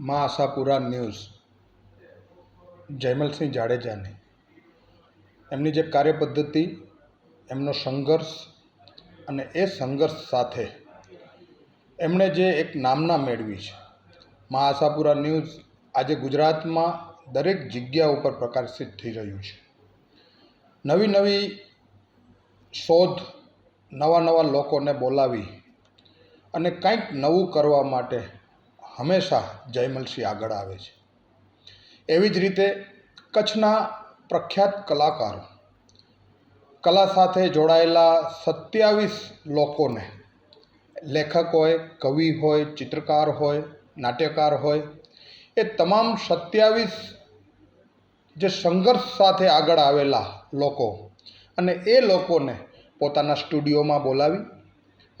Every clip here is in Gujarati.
મા આશાપુરા ન્યૂઝ. જયમલસિંહ જાડેજાની. એમની જે કાર્યપદ્ધતિ, એમનો સંઘર્ષ અને એ સંઘર્ષ સાથે એમણે જે એક નામના મેળવી છે. મા આશાપુરા ન્યૂઝ આજે ગુજરાતમાં દરેક જગ્યા ઉપર પ્રકાશિત થઈ રહ્યું છે. નવી નવી શોધ નવા નવા લોકોને બોલાવી અને કંઈક નવું કરવા માટે હંમેશા જયમલસિંહ આગળ આવે છે. એવી જ રીતે કચ્છના પ્રખ્યાત કલાકારો, કલા સાથે જોડાયેલા સત્યાવીસ લોકોને લેખક હોય કવિ હોય, ચિત્રકાર હોય, નાટ્યકાર હોય, એ તમામ સત્યાવીસ જે સંઘર્ષ સાથે આગળ આવેલા લોકો અને એ લોકોને પોતાના સ્ટુડિયોમાં બોલાવી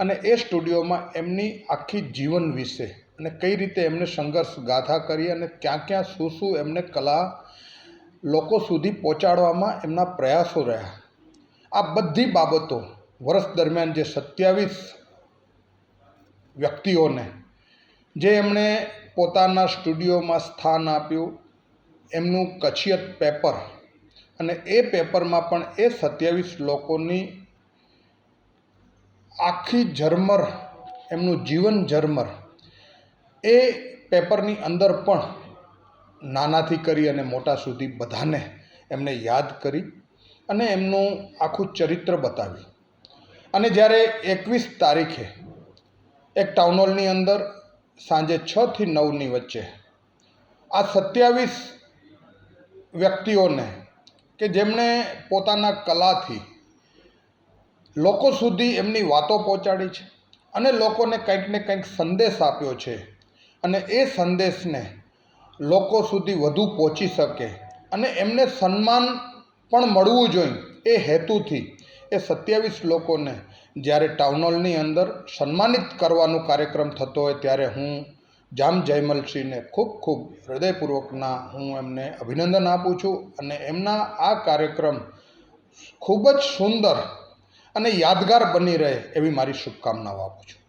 અને એ સ્ટુડિયોમાં એમની આખી જીવન વિશે અને કઈ રીતે એમને સંઘર્ષ ગાથા કરી અને ક્યાં ક્યાં શું શું એમને કલા લોકો સુધી પહોંચાડવામાં એમના પ્રયાસો રહ્યા. આ બધી બાબતો વર્ષ દરમિયાન જે સત્યાવીસ વ્યક્તિઓને જે એમણે પોતાના સ્ટુડિયોમાં સ્થાન આપ્યું, એમનું કચ્છિયત પેપર અને એ પેપરમાં પણ એ સત્યાવીસ લોકોની આખી ઝરમર, એમનું જીવન ઝરમર, એ પેપરની અંદર પણ નાનાથી કરી અને મોટા સુધી બધાને એમને યાદ કરી અને એમનું આખું ચરિત્ર બતાવ્યું. અને જ્યારે એકવીસ તારીખે એક ટાઉન હોલની અંદર સાંજે છથી નવની વચ્ચે આ સત્યાવીસ વ્યક્તિઓને કે જેમણે પોતાના કલાથી લોકો સુધી એમની વાતો પહોંચાડી છે અને લોકોને કંઈક ને કંઈક સંદેશ આપ્યો છે અને એ સંદેશને લોકો સુધી વધુ પહોંચી શકે અને એમને સન્માન પણ મળવું જોઈએ એ હેતુથી એ સત્યાવીસ લોકોને જ્યારે ટાઉન હોલની અંદર સન્માનિત કરવાનો કાર્યક્રમ થતો હોય ત્યારે હું જામ જયમલસિંહને ખૂબ ખૂબ હૃદયપૂર્વકના હું એમને અભિનંદન આપું છું અને એમના આ કાર્યક્રમ ખૂબ જ સુંદર અને યાદગાર બની રહે એવી મારી શુભકામનાઓ આપું છું.